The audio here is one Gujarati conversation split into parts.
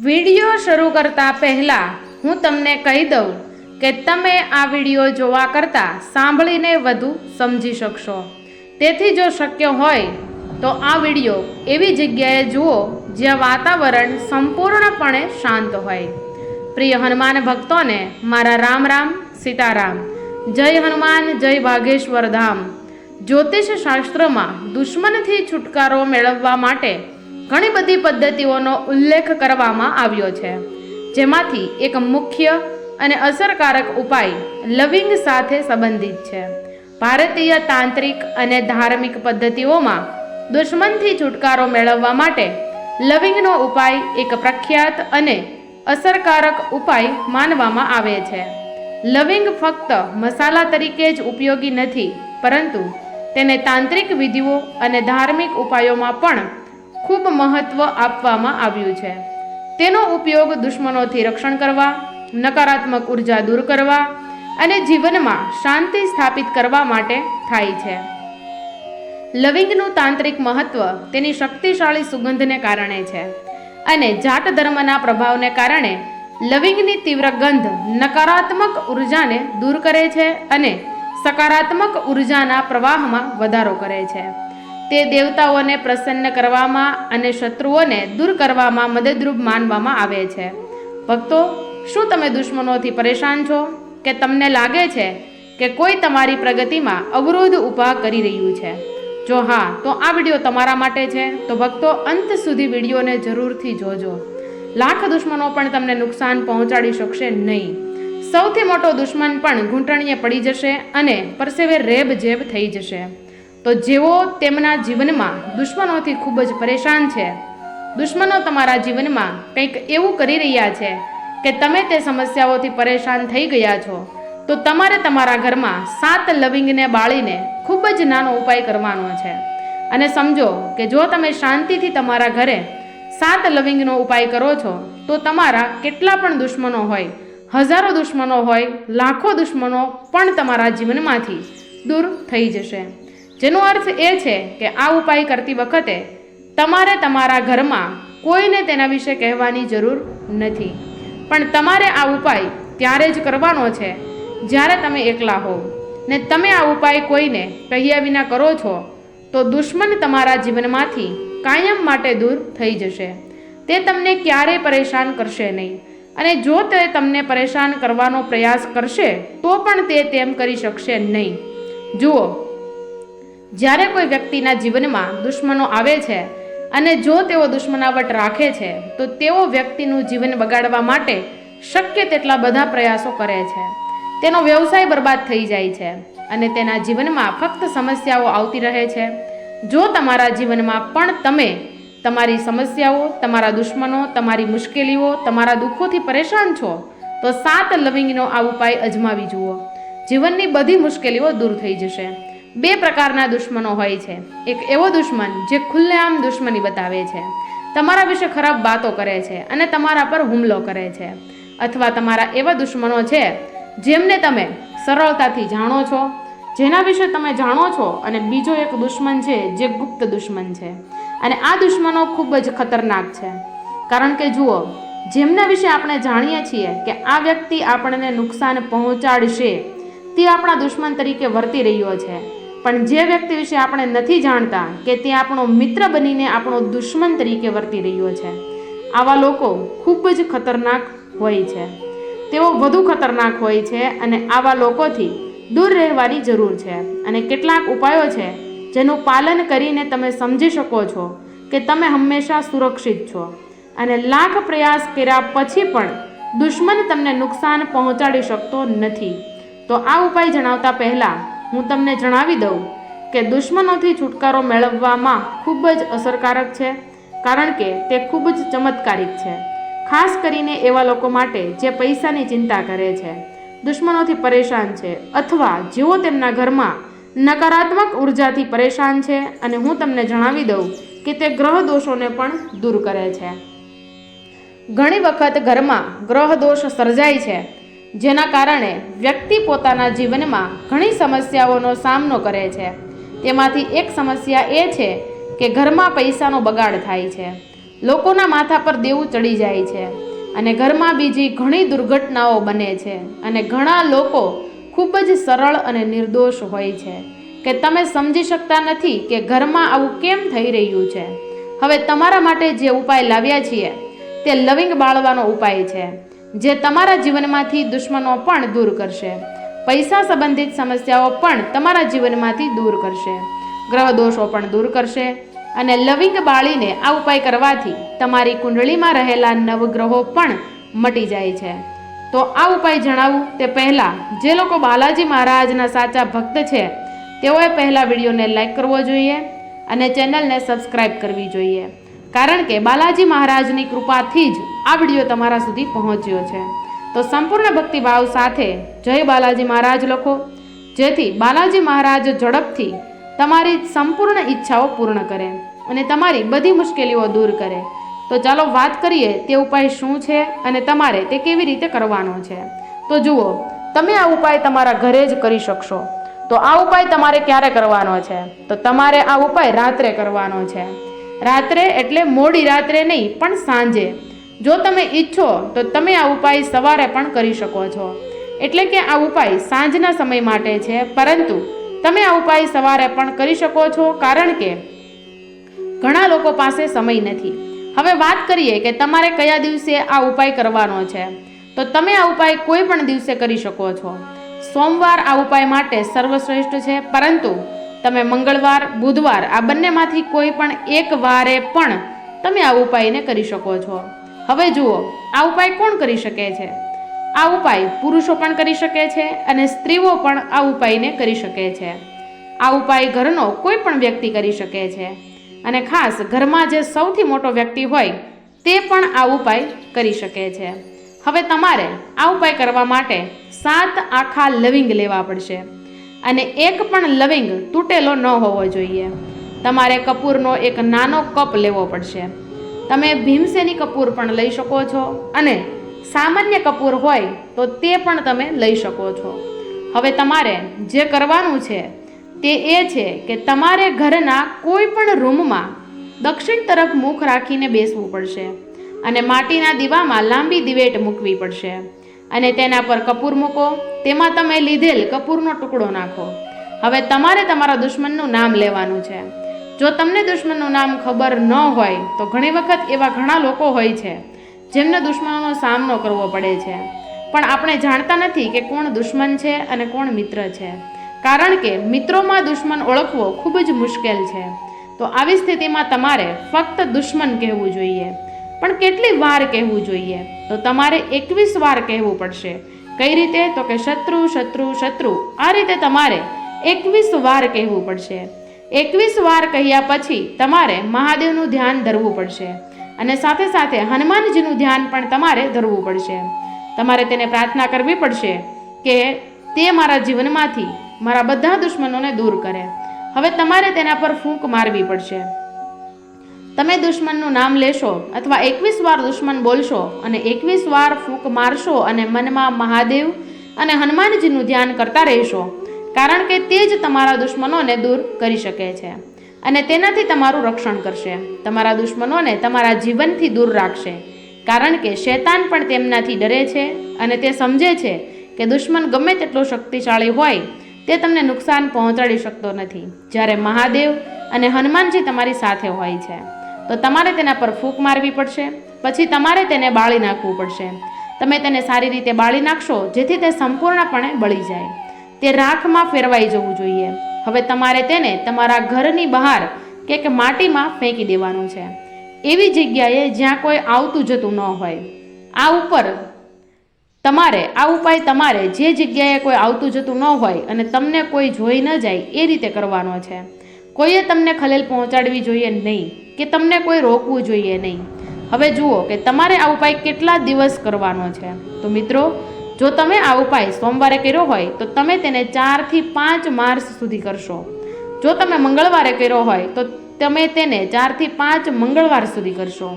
વીડિયો શરૂ કરતા પહેલા હું તમને કહી દઉં કે તમે આ વીડિયો જોવા કરતાં સાંભળીને વધુ સમજી શકશો. તેથી જો શક્ય હોય તો આ વીડિયો એવી જગ્યાએ જુઓ જ્યાં વાતાવરણ સંપૂર્ણપણે શાંત હોય. પ્રિય હનુમાન ભક્તોને મારા રામ રામ, સીતારામ. જય હનુમાન, જય ભાગેશ્વર ધામ. જ્યોતિષ શાસ્ત્રમાં દુશ્મનથી છુટકારો મેળવવા માટે ઘણી બધી પદ્ધતિઓનો ઉલ્લેખ કરવામાં આવ્યો છે. જેમાંથી એક મુખ્ય અને અસરકારક ઉપાય લવિંગ સાથે સંબંધિત છે. ભારતીય તાંત્રિક અને ધાર્મિક પદ્ધતિઓમાં દુશ્મનથી છુટકારો મેળવવા માટે લવિંગનો ઉપાય એક પ્રખ્યાત અને અસરકારક ઉપાય માનવામાં આવે છે. લવિંગ ફક્ત મસાલા તરીકે જ ઉપયોગી નથી, પરંતુ તેને તાંત્રિક વિધિઓ અને ધાર્મિક ઉપાયોમાં પણ ખૂબ મહત્વ આપવામાં આવ્યું છે. તેનો ઉપયોગ દુશ્મનોથી રક્ષણ કરવા, નકારાત્મક ઊર્જા દૂર કરવા અને જીવનમાં શાંતિ સ્થાપિત કરવા માટે થાય છે. લવિંગનું તાંત્રિક મહત્વ તેની શક્તિશાળી સુગંધને કારણે છે અને જાટ ધર્મના પ્રભાવને કારણે લવિંગની તીવ્ર ગંધ નકારાત્મક ઉર્જાને દૂર કરે છે અને સકારાત્મક ઉર્જાના પ્રવાહમાં વધારો કરે છે. તે દેવતાઓને પ્રસન્ન કરવામાં અને શત્રુઓને દૂર કરવામાં મદદરૂપ માનવામાં આવે છે. ભક્તો, શું તમે દુશ્મનોથી પરેશાન છો? કે તમને લાગે છે કે કોઈ તમારી પ્રગતિમાં અવરોધ ઊભા કરી રહ્યું છે? જો હા, તો આ વીડિયો તમારા માટે છે. તો ભક્તો, અંત સુધી વિડીયોને જરૂરથી જોજો. લાખ દુશ્મનો પણ તમને નુકસાન પહોંચાડી શકશે નહીં. સૌથી મોટો દુશ્મન પણ ઘૂંટણીએ પડી જશે અને પરસેવે રેબ જેબ થઈ જશે. તો જેઓ તેમના જીવનમાં દુશ્મનોથી ખૂબ જ પરેશાન છે. દુશ્મનો તમારા જીવનમાં કંઈક એવું કરી રહ્યા છે કે તમે તે સમસ્યાઓથી પરેશાન થઈ ગયા છો. તો તમારે તમારા ઘરમાં સાત લવિંગને બાળીને ખૂબ જ નાનો ઉપાય કરવાનો છે. અને સમજો કે જો તમે શાંતિથી તમારા ઘરે સાત લવિંગનો ઉપાય કરો છો, તો તમારા કેટલા પણ દુશ્મનો હોય, હજારો દુશ્મનો હોય, લાખો દુશ્મનો પણ તમારા જીવનમાંથી દૂર થઈ જશે. જેનો અર્થ એ છે કે આ ઉપાય કરતી વખતે તમારે તમારા ઘરમાં કોઈને તેના વિશે કહેવાની જરૂર નથી. પણ તમારે આ ઉપાય ત્યારે જ કરવાનો છે જ્યારે તમે એકલા હો ને તમે આ ઉપાય કોઈને કહ્યા વિના કરો છો, તો દુશ્મન તમારા જીવનમાંથી કાયમ માટે દૂર થઈ જશે. તે તમને ક્યારેય પરેશાન કરશે નહીં. અને જો તે તમને પરેશાન કરવાનો પ્રયાસ કરશે, તો પણ તે તેમ કરી શકશે નહીં. જુઓ જ્યારે કોઈ વ્યક્તિના જીવનમાં દુશ્મનો આવે છે અને જો તેઓ દુશ્મનાવટ રાખે છે, તો તેઓ વ્યક્તિનું જીવન બગાડવા માટે શક્ય તેટલા બધા પ્રયાસો કરે છે. તેનો વ્યવસાય બરબાદ થઈ જાય છે અને તેના જીવનમાં ફક્ત સમસ્યાઓ આવતી રહે છે. જો તમારા જીવનમાં પણ તમે તમારી સમસ્યાઓ, તમારા દુશ્મનો, તમારી મુશ્કેલીઓ, તમારા દુઃખોથી પરેશાન છો, તો સાત લવિંગનો આ ઉપાય અજમાવી જુઓ. જીવનની બધી મુશ્કેલીઓ દૂર થઈ જશે. બે પ્રકારના દુશ્મનો હોય છે. એક એવો દુશ્મન જે ખુલ્લેઆમ દુશ્મની બતાવે છે. તમારા વિશે ખરાબ વાતો કરે છે અને તમારા પર હુમલો કરે છે. અથવા તમારા એવા દુશ્મનો છે, જેમને તમે સરળતાથી જાણો છો, જેના વિશે તમે જાણો છો અને બીજો એક દુશ્મન છે જે ગુપ્ત દુશ્મન છે. અને આ દુશ્મનો ખૂબ જ ખતરનાક છે. કારણ કે જુઓ, જેમના વિશે આપણે જાણીએ છીએ કે આ વ્યક્તિ આપણને નુકસાન પહોંચાડશે, તે આપણા દુશ્મન તરીકે વર્તી રહ્યો છે. પણ જે વ્યક્તિ વિશે આપણે નથી જાણતા કે તે આપણો મિત્ર બનીને આપણો દુશ્મન તરીકે વર્તી રહ્યો છે. આવા લોકો ખૂબ જ ખતરનાક હોય છે. તેઓ વધુ ખતરનાક હોય છે અને આવા લોકોથી દૂર રહેવાની જરૂર છે અને કેટલાક ઉપાયો છે જેનું પાલન કરીને તમે સમજી શકો છો કે તમે હંમેશા સુરક્ષિત છો અને લાખ પ્રયાસ કર્યા પછી પણ દુશ્મન તમને નુકસાન પહોંચાડી શકતો નથી. તો આ ઉપાય જણાવતા પહેલાં હું તમને જણાવી દઉં કે દુશ્મનોથી છુટકારો મેળવવામાં ખૂબ જ અસરકારક છે, કારણ કે તે ખૂબ જ ચમત્કારિક છે. ખાસ કરીને એવા લોકો માટે જે પૈસાની ચિંતા કરે છે, દુશ્મનોથી પરેશાન છે, અથવા જેઓ તેમના ઘરમાં નકારાત્મક ઉર્જાથી પરેશાન છે અને હું તમને જણાવી દઉં કે તે ગ્રહ દોષોને પણ દૂર કરે છે. ઘણી વખત ઘરમાં ગ્રહ દોષ સર્જાય છે જેના કારણે વ્યક્તિ પોતાના જીવનમાં ઘણી સમસ્યાઓનો સામનો કરે છે. તેમાંથી એક સમસ્યા એ છે કે ઘરમાં પૈસાનો બગાડ થાય છે. લોકોના માથા પર દેવું ચડી જાય છે અને ઘરમાં બીજી ઘણી દુર્ઘટનાઓ બને છે અને ઘણા લોકો ખૂબ જ સરળ અને નિર્દોષ હોય છે કે તમે સમજી શકતા નથી કે ઘરમાં આવું કેમ થઈ રહ્યું છે. હવે તમારા માટે જે ઉપાય લાવ્યા છીએ તે લવિંગ બાળવાનો ઉપાય છે. જે તમારા જીવનમાંથી દુશ્મનો પણ દૂર કરશે. પૈસા સંબંધિત સમસ્યાઓ પણ તમારા જીવનમાંથી દૂર કરશે. ગ્રહ દોષો પણ દૂર કરશે અને લવિંગ બાળીને આ ઉપાય કરવાથી તમારી કુંડળીમાં રહેલા નવગ્રહો પણ મટી જાય છે. તો આ ઉપાય જણાવું તે પહેલાં જે લોકો બાલાજી મહારાજના સાચા ભક્ત છે, તેઓએ પહેલાં વિડીયોને લાઈક કરવો જોઈએ અને ચેનલને સબસ્ક્રાઈબ કરવી જોઈએ. કારણ કે બાલાજી મહારાજની કૃપાથી જ આ વીડિયો તમારા સુધી પહોંચ્યો છે. તો સંપૂર્ણ ભક્તિભાવ સાથે જય બાલાજી મહારાજ લખો. જેથી બાલાજી મહારાજ ઝડપથી તમારી સંપૂર્ણ ઈચ્છાઓ પૂર્ણ કરે અને તમારી બધી મુશ્કેલીઓ દૂર કરે. તો ચાલો વાત કરીએ તે ઉપાય શું છે અને તમારે તે કેવી રીતે કરવાનો છે. તો જુઓ, તમે આ ઉપાય તમારા ઘરે જ કરી શકશો. તો આ ઉપાય તમારે ક્યારે કરવાનો છે? તો તમારે આ ઉપાય રાત્રે કરવાનો છે. રાત્રે એટલે મોડી રાત્રે નહીં, પણ સાંજે. જો તમે ઈચ્છો તો તમે આ ઉપાય સવારે પણ કરી શકો છો. એટલે કે આ ઉપાય સાંજના સમય માટે છે, પરંતુ તમે આ ઉપાય સવારે પણ કરી શકો છો, કારણ કે ઘણા લોકો પાસે સમય નથી. હવે વાત કરીએ કે તમારે કયા દિવસે આ ઉપાય કરવાનો છે. તો તમે આ ઉપાય કોઈ પણ દિવસે કરી શકો છો. સોમવાર આ ઉપાય માટે સર્વશ્રેષ્ઠ છે, પરંતુ તમે મંગળવાર, બુધવાર આ બંનેમાંથી કોઈ પણ એક વારે પણ તમે આ ઉપાયને કરી શકો છો. હવે જુઓ, આ ઉપાય કોણ કરી શકે છે? આ ઉપાય પુરુષો પણ કરી શકે છે અને સ્ત્રીઓ પણ આ ઉપાયને કરી શકે છે. આ ઉપાય ઘરનો કોઈ પણ વ્યક્તિ કરી શકે છે. અને ખાસ ઘરમાં જે સૌથી મોટો વ્યક્તિ હોય, તે પણ આ ઉપાય કરી શકે છે. હવે તમારે આ ઉપાય કરવા માટે સાત આખા લવિંગ લેવા પડશે. અને એક પણ લવિંગ તૂટેલો ન હોવો જોઈએ. તમારે કપૂરનો એક નાનો કપ લેવો પડશે. તમે ભીમસેની કપૂર પણ લઈ શકો છો અને સામાન્ય કપૂર હોય તો તે પણ તમે લઈ શકો છો. હવે તમારે જે કરવાનું છે તે એ છે કે તમારે ઘરના કોઈ પણ રૂમમાં દક્ષિણ તરફ મુખ રાખીને બેસવું પડશે અને માટીના દીવામાં લાંબી દિવેટ મૂકવી પડશે. અને તેના પર કપૂર મૂકો તેમાં તમે લીધેલ કપૂરનો ટુકડો નાખો. હવે તમારે તમારા દુશ્મનનું નામ લેવાનું છે. જો તમને દુશ્મનનું નામ ખબર ન હોય, તો ઘણી વખત એવા ઘણા લોકો હોય છે, જેમને દુશ્મનોનો સામનો કરવો પડે છે. પણ આપણે જાણતા નથી કે કોણ દુશ્મન છે અને કોણ મિત્ર છે. કારણ કે મિત્રોમાં દુશ્મન ઓળખવો ખૂબ જ મુશ્કેલ છે. તો આવી સ્થિતિમાં તમારે ફક્ત દુશ્મન કહેવું જોઈએ. પણ કેટલી વાર કહેવું જોઈએ? તો તમારે એકવીસ વાર કહેવું પડશે. કઈ રીતે? તો કે શત્રુ શત્રુ શત્રુ. આ રીતે તમારે એકવીસ વાર કહેવું પડશે. એકવીસ વાર કહ્યા પછી તમારે મહાદેવનું ધ્યાન ધરવું પડશે. અને સાથે સાથે હનુમાનજીનું ધ્યાન પણ તમારે ધરવું પડશે. તમારે તેને પ્રાર્થના કરવી પડશે કે તે મારા જીવનમાંથી મારા બધા દુશ્મનોને દૂર કરે. હવે તમારે તેના પર ફૂંક મારવી પડશે. તમે દુશ્મનનું નામ લેશો અથવા એકવીસ વાર દુશ્મન બોલશો અને એકવીસ વાર ફૂંક મારશો અને મનમાં મહાદેવ અને હનુમાનજીનું ધ્યાન કરતા રહેશો, કારણ કે તે જ તમારા દુશ્મનોને દૂર કરી શકે છે અને તેનાથી તમારું રક્ષણ કરશે. તમારા દુશ્મનોને તમારા જીવનથી દૂર રાખશે, કારણ કે શેતાન પણ તેમનાથી ડરે છે અને તે સમજે છે કે દુશ્મન ગમે તેટલો શક્તિશાળી હોય, તે તમને નુકસાન પહોંચાડી શકતો નથી. જ્યારે મહાદેવ અને હનુમાનજી તમારી સાથે હોય છે. તો તમારે તેના પર ફૂંક મારવી પડશે, પછી તમારે તેને બાળી નાખવું પડશે. તમે તેને સારી રીતે બાળી નાખશો, જેથી તે સંપૂર્ણપણે બળી જાય. તે રાખમાં ફેરવાઈ જવું જોઈએ. હવે તમારે તેને તમારા ઘરની બહાર કે માટીમાં ફેંકી દેવાનું છે. એવી જગ્યાએ જ્યાં કોઈ આવતું જતું ન હોય. આ ઉપર તમારે, આ ઉપાય તમારે જે જગ્યાએ કોઈ આવતું જતું ન હોય અને તમને કોઈ જોઈ ન જાય એ રીતે કરવાનો છે. કોઈએ તમને ખલેલ પહોંચાડવી જોઈએ નહીં. કે તમને કોઈ રોકવું જોઈએ નહીં. હવે જુઓ કે તમારે આ ઉપાય કેટલા દિવસ કરવાનો છે? તો મિત્રો, જો તમે આ ઉપાય સોમવારે કર્યો હોય, તો તમે તેને ચારથી પાંચ માર્ચ સુધી કરશો. જો તમે મંગળવારે કર્યો હોય, તો તમે તેને ચારથી પાંચ મંગળવાર સુધી કરશો.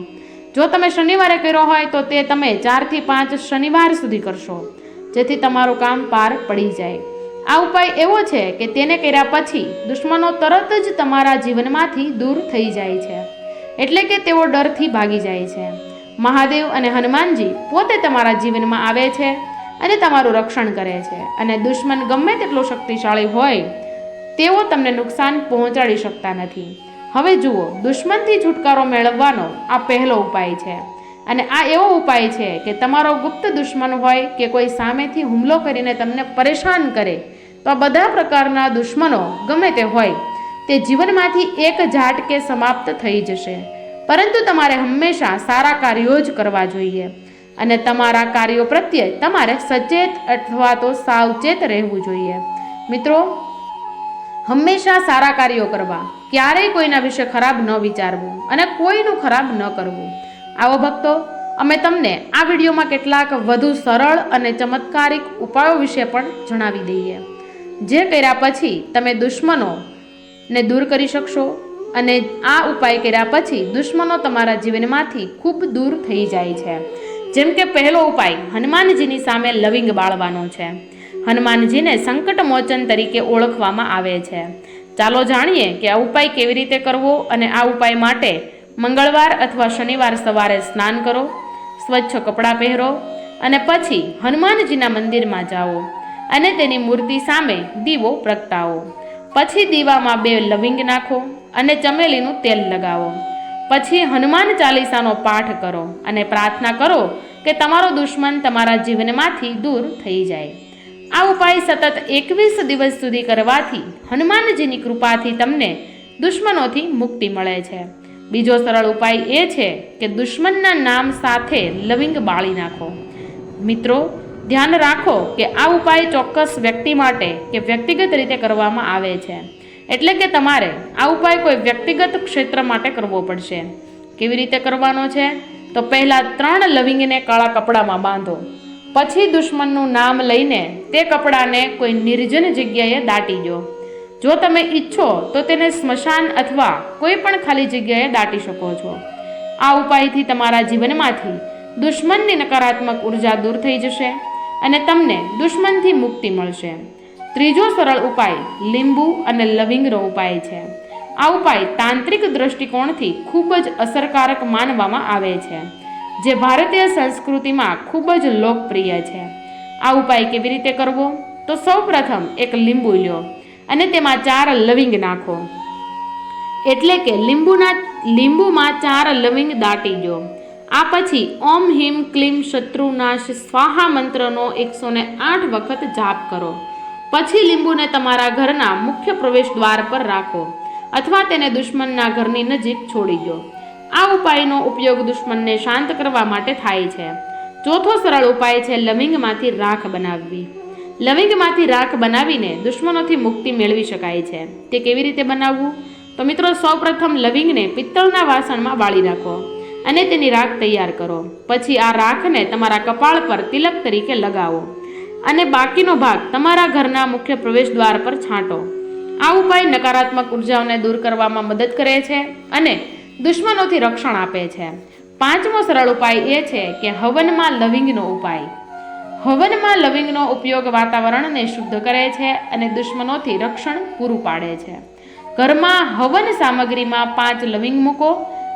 જો તમે શનિવારે કર્યો હોય, તો તે તમે ચારથી પાંચ શનિવાર સુધી કરશો. જેથી તમારું કામ પાર પડી જાય. આ ઉપાય એવો છે કે તેને કર્યા પછી દુશ્મનો તરત જ તમારા જીવનમાંથી દૂર થઈ જાય છે. એટલે કે તેઓ ડરથી ભાગી જાય છે. મહાદેવ અને હનુમાનજી પોતે તમારા જીવનમાં આવે છે અને તમારું રક્ષણ કરે છે. અને દુશ્મન ગમે તેટલો શક્તિશાળી હોય, તેઓ તમને નુકસાન પહોંચાડી શકતા નથી. હવે જુઓ, દુશ્મનથી છુટકારો મેળવવાનો આ પહેલો ઉપાય છે. અને આ એવો ઉપાય છે કે તમારો ગુપ્ત દુશ્મન હોય કે કોઈ સામેથી હુમલો કરીને તમને પરેશાન કરે તો આ બધા પ્રકારના દુશ્મનો ગમે તે હોય, તે જીવનમાંથી એક ઝાટકે સમાપ્ત થઈ જશે. પરંતુ તમારે હંમેશા સારા કાર્યો જ કરવા જોઈએ અને તમારા કાર્યો પ્રત્યે તમારે સચેત અથવા તો સાવચેત રહેવું જોઈએ. મિત્રો, હંમેશા સારા કાર્યો કરવા, ક્યારેય કોઈના વિશે ખરાબ ન વિચારવું અને કોઈનું ખરાબ ન કરવું. આવો ભક્તો, અમે તમને આ વિડીયોમાં કેટલાક વધુ સરળ અને ચમત્કારિક ઉપાયો વિશે પણ જણાવી દઈએ. જે કર્યા પછી તમે દુશ્મનો ને દૂર કરી શકશો અને આ ઉપાય કર્યા પછી દુશ્મનો તમારા જીવનમાંથી ખૂબ દૂર થઈ જાય છે. જેમ કે પહેલો ઉપાય, હનુમાનજીની સામે લવિંગ બાળવાનો છે. હનુમાનજીને સંકટ મોચન તરીકે ઓળખવામાં આવે છે. ચાલો જાણીએ કે આ ઉપાય કેવી રીતે કરવો અને આ ઉપાય માટે મંગળવાર અથવા શનિવાર સવારે સ્નાન કરો, સ્વચ્છ કપડાં પહેરો અને પછી હનુમાનજીના મંદિરમાં જાઓ. અને તેની મૂર્તિ સામે દીવો પ્રગટાવો. પછી દીવામાં બે લવિંગ નાખો અને ચમેલીનું તેલ લગાવો. પછી હનુમાન ચાલીસાનો પાઠ કરો અને પ્રાર્થના કરો કે તમારો દુશ્મન તમારા જીવનમાંથી દૂર થઈ જાય. આ ઉપાય સતત એકવીસ દિવસ સુધી કરવાથી હનુમાનજીની કૃપાથી તમને દુશ્મનોથી મુક્તિ મળે છે. બીજો સરળ ઉપાય એ છે કે દુશ્મનના નામ સાથે લવિંગ બાળી નાખો. મિત્રો ધ્યાન રાખો કે આ ઉપાય ચોક્કસ વ્યક્તિ માટે કે વ્યક્તિગત રીતે કરવામાં આવે છે. એટલે કે તમારે આ ઉપાય કોઈ વ્યક્તિગત ક્ષેત્ર માટે કરવો પડશે. કેવી રીતે કરવાનો છે? તો પહેલાં ત્રણ લવિંગને કાળા કપડામાં બાંધો. પછી દુશ્મનનું નામ લઈને તે કપડાને કોઈ નિર્જન જગ્યાએ દાટી દો. જો તમે ઈચ્છો તો તેને સ્મશાન અથવા કોઈ પણ ખાલી જગ્યાએ દાટી શકો છો. આ ઉપાયથી તમારા જીવનમાંથી દુશ્મનની નકારાત્મક ઊર્જા દૂર થઈ જશે. અને તમને દુશ્મનથી મુક્તિ મળશે. ત્રીજો સરળ ઉપાય લીંબુ અને લવિંગનો ઉપાય છે. આ ઉપાય તાંત્રિક દૃષ્ટિકોણથી ખૂબ જ અસરકારક માનવામાં આવે છે, જે ભારતીય સંસ્કૃતિમાં ખૂબ જ લોકપ્રિય છે. આ ઉપાય કેવી રીતે કરવો? તો સૌપ્રથમ એક લીંબુ લ્યો અને તેમાં ચાર લવિંગ નાખો. એટલે કે લીંબુના લીંબુમાં ચાર લવિંગ દાટી દો. આ પછી ઓમ હિમ ક્લીમ શત્રુનાશ સ્વાહા મંત્રનો એકસો ને આઠ વખત જાપ કરો. પછી લીંબુને તમારા ઘરના મુખ્ય પ્રવેશ દ્વાર પર રાખો અથવા તેને દુશ્મનના ઘરની નજીક છોડી દો. આ ઉપાયનો ઉપયોગ દુશ્મનને શાંત કરવા માટે થાય છે. ચોથો સરળ ઉપાય છે લવિંગમાંથી રાખ બનાવવી. લવિંગમાંથી રાખ બનાવીને દુશ્મનોથી મુક્તિ મેળવી શકાય છે. તે કેવી રીતે બનાવવું? તો મિત્રો, સૌપ્રથમ લવિંગને પિત્તળના વાસણમાં બાળી રાખો. અને તેની રાખ તૈયાર કરો. પછી આ રાખને તમારા કપાળ પર તિલક તરીકે લગાવો અને બાકીનો ભાગ તમારા ઘરના મુખ્ય પ્રવેશ દ્વાર પર છાંટો. આ ઉપાય નકારાત્મક ઉર્જાઓને દૂર કરવામાં મદદ કરે છે અને દુશ્મનોથી રક્ષણ આપે છે. પાંચમો સરળ ઉપાય એ છે કે હવનમાં લવિંગનો ઉપાય. હવનમાં લવિંગનો ઉપયોગ વાતાવરણને શુદ્ધ કરે છે અને દુશ્મનોથી રક્ષણ પૂરું પાડે છે. ઘરમાં હવન સામગ્રીમાં પાંચ લવિંગ મૂકો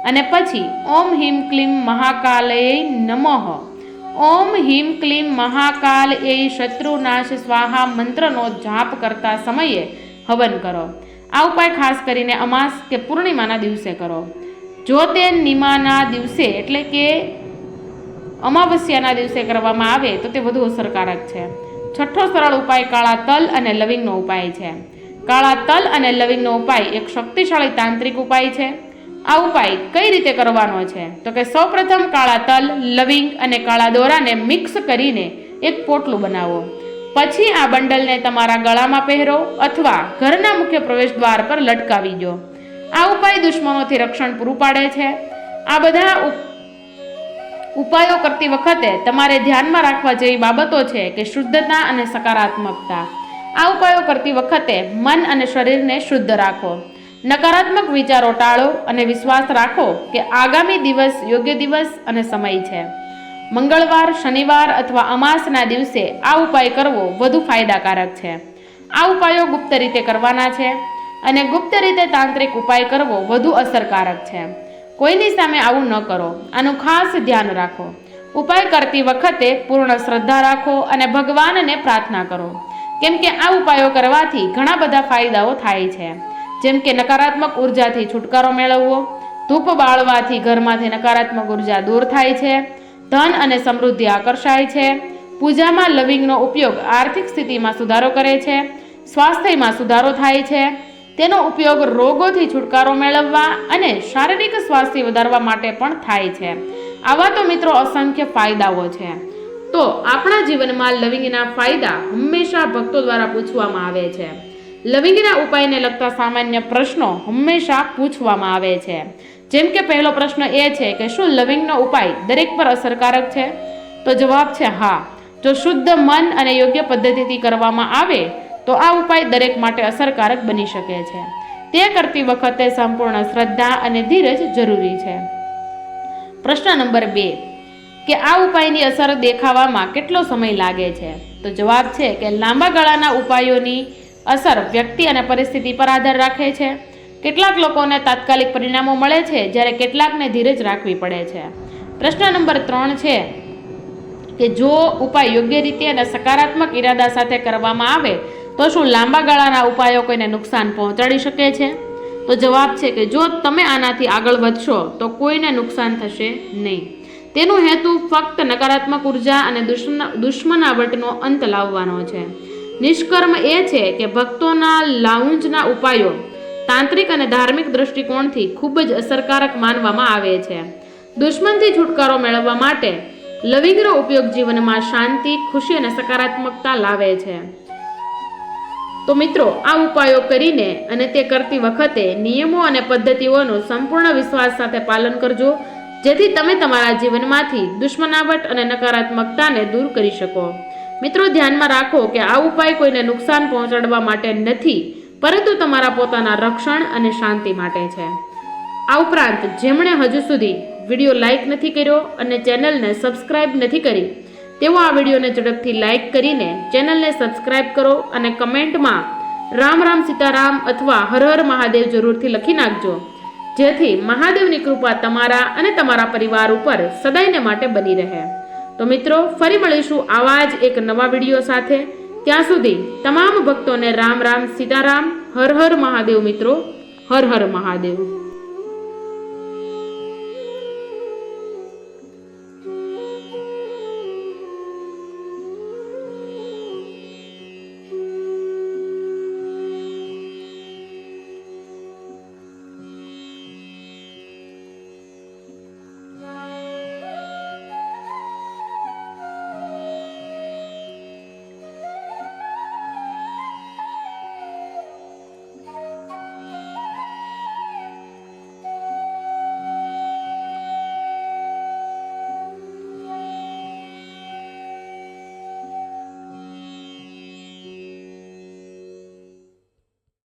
અને પછી, ઓમ હિમ ક્લીમ મહાકાલય નમઃ. ઓમ હિમ ક્લીમ મહાકાલ એ શત્રુનાશ સ્વાહા મંત્રનો જાપ કરતા સમયે હવન કરો. આ ઉપાય ખાસ કરીને અમાસ કે પૂર્ણિમાના દિવસે કરો. જો તે નિમાના દિવસે, એટલે કે અમાવસ્યાના દિવસે કરવામાં આવે, તો તે વધુ અસરકારક છે. છઠ્ઠો સરળ ઉપાય કાળા તલ અને લવિંગનો ઉપાય છે. કાળા તલ અને લવિંગનો ઉપાય એક શક્તિશાળી તાંત્રિક ઉપાય છે. આ ઉપાય કઈ રીતે કરવાનો છે? તો કે સૌપ્રથમ કાળા તલ, લવિંગ અને કાળા દોરાને મિક્સ કરીને એક પોટલું બનાવો. પછી આ બંડલને તમારા ગળામાં પહેરો અથવા ઘરના મુખ્ય પ્રવેશ દ્વાર પર લટકાવી દો. આ ઉપાય દુશ્મનોથી રક્ષણ પૂરું પાડે છે. આ બધા ઉપાયો કરતી વખતે તમારે ધ્યાનમાં રાખવા જેવી બાબતો છે કે શુદ્ધતા અને સકારાત્મકતા. આ ઉપાયો કરતી વખતે મન અને શરીરને શુદ્ધ રાખો. નકારાત્મક વિચારો ટાળો અને વિશ્વાસ રાખો કે આગામી દિવસ યોગ્ય દિવસ અને સમય છે. મંગળવાર, શનિવાર અથવા અમાસના દિવસે આ ઉપાય કરવો વધુ ફાયદાકારક છે. આ ઉપાયો ગુપ્ત રીતે કરવાના છે અને ગુપ્ત રીતે તાંત્રિક ઉપાય કરવો વધુ અસરકારક છે. કોઈની સામે આવું ન કરો, આનું ખાસ ધ્યાન રાખો. ઉપાય કરતી વખતે પૂર્ણ શ્રદ્ધા રાખો અને ભગવાનને પ્રાર્થના કરો. કેમ કે આ ઉપાયો કરવાથી ઘણા બધા ફાયદાઓ થાય છે. જેમ કે નકારાત્મક ઉર્જાથી છુટકારો મેળવવો, ધૂપ બાળવાથી ઘરમાંથી નકારાત્મક ઊર્જા દૂર થાય છે, ધન અને સમૃદ્ધિ આકર્ષાય છે, પૂજામાં લવિંગનો ઉપયોગ આર્થિક સ્થિતિમાં સુધારો કરે છે, સ્વાસ્થ્યમાં સુધારો થાય છે, તેનો ઉપયોગ રોગોથી છુટકારો મેળવવા અને શારીરિક સ્વાસ્થ્ય વધારવા માટે પણ થાય છે. આવા તો મિત્રો અસંખ્ય ફાયદાઓ છે. તો આપણા જીવનમાં લવિંગના ફાયદા હંમેશા ભક્તો દ્વારા પૂછવામાં આવે છે. લવિંગના ઉપાયને લગતા સામાન્ય પ્રશ્નો હંમેશા પૂછવામાં આવે છે. જેમ કે પહેલો પ્રશ્ન એ છે કે શું લવિંગનો ઉપાય દરેક પર અસરકારક છે? તો જવાબ છે હા. જો શુદ્ધ મન અને યોગ્ય પદ્ધતિથી કરવામાં આવે, તો આ ઉપાય દરેક માટે અસરકારક બની શકે છે. તે કરતી વખતે સંપૂર્ણ શ્રદ્ધા અને ધીરજ જરૂરી છે. પ્રશ્ન નંબર બે. કે આ ઉપાયની અસર દેખાવામાં કેટલો સમય લાગે છે? તો જવાબ છે કે લાંબા ગાળાના ઉપાયોની અસર વ્યક્તિ અને પરિસ્થિતિ પર આધાર રાખે છે. કેટલાક લોકોને તાત્કાલિક પરિણામો મળે છે, જ્યારે કેટલાકને ધીરજ રાખવી પડે છે. પ્રશ્ન નંબર ત્રણ છે કે જો ઉપાય યોગ્ય રીતે અને સકારાત્મક ઈરાદા સાથે કરવામાં આવે, તો શું લાંબા ગાળાના ઉપાયો કોઈને નુકસાન પહોંચાડી શકે છે? તો જવાબ છે કે જો તમે આનાથી આગળ વધશો, તો કોઈને નુકસાન થશે નહીં. તેનો હેતુ ફક્ત નકારાત્મક ઊર્જા અને દુશ્મન દુશ્મનાવટનો અંત લાવવાનો છે. નિષ્કર્મ એ છે કે ભક્તોના લાઉન્જના ઉપાયો તાંત્રિક અને ધાર્મિક દૃષ્ટિકોણથી ખૂબ જ અસરકારક માનવામાં આવે છે. દુશ્મનથી છુટકારો મેળવવા માટે લવિંગનો ઉપયોગ જીવનમાં શાંતિ, ખુશી અને સકારાત્મકતા લાવે છે. તો મિત્રો, આ ઉપાયો કરીને અને તે કરતી વખતે નિયમો અને પદ્ધતિઓનું સંપૂર્ણ વિશ્વાસ સાથે પાલન કરજો, જેથી તમે તમારા જીવનમાંથી દુશ્મનાવટ અને નકારાત્મકતાને દૂર કરી શકો. મિત્રો ધ્યાનમાં રાખો કે આ ઉપાય કોઈને નુકસાન પહોંચાડવા માટે નથી, પરંતુ તમારા પોતાના રક્ષણ અને શાંતિ માટે છે. આ ઉપરાંત જેમણે હજુ સુધી વીડિયો લાઇક નથી કર્યો અને ચેનલને સબસ્ક્રાઇબ નથી કરી, તેઓ આ વિડીયોને ઝડપથી લાઇક કરીને ચેનલને સબસ્ક્રાઇબ કરો અને કમેન્ટમાં રામ રામ સીતારામ અથવા હર હર મહાદેવ જરૂરથી લખી નાખજો, જેથી મહાદેવની કૃપા તમારા અને તમારા પરિવાર ઉપર સદાયને માટે બની રહે. તો મિત્રો, ફરી મળીશું આવા જ એક નવા વીડિયો સાથે. ત્યાં સુધી તમામ ભક્તોને રામ રામ સીતારામ, હર હર મહાદેવ મિત્રો, હર હર મહાદેવ.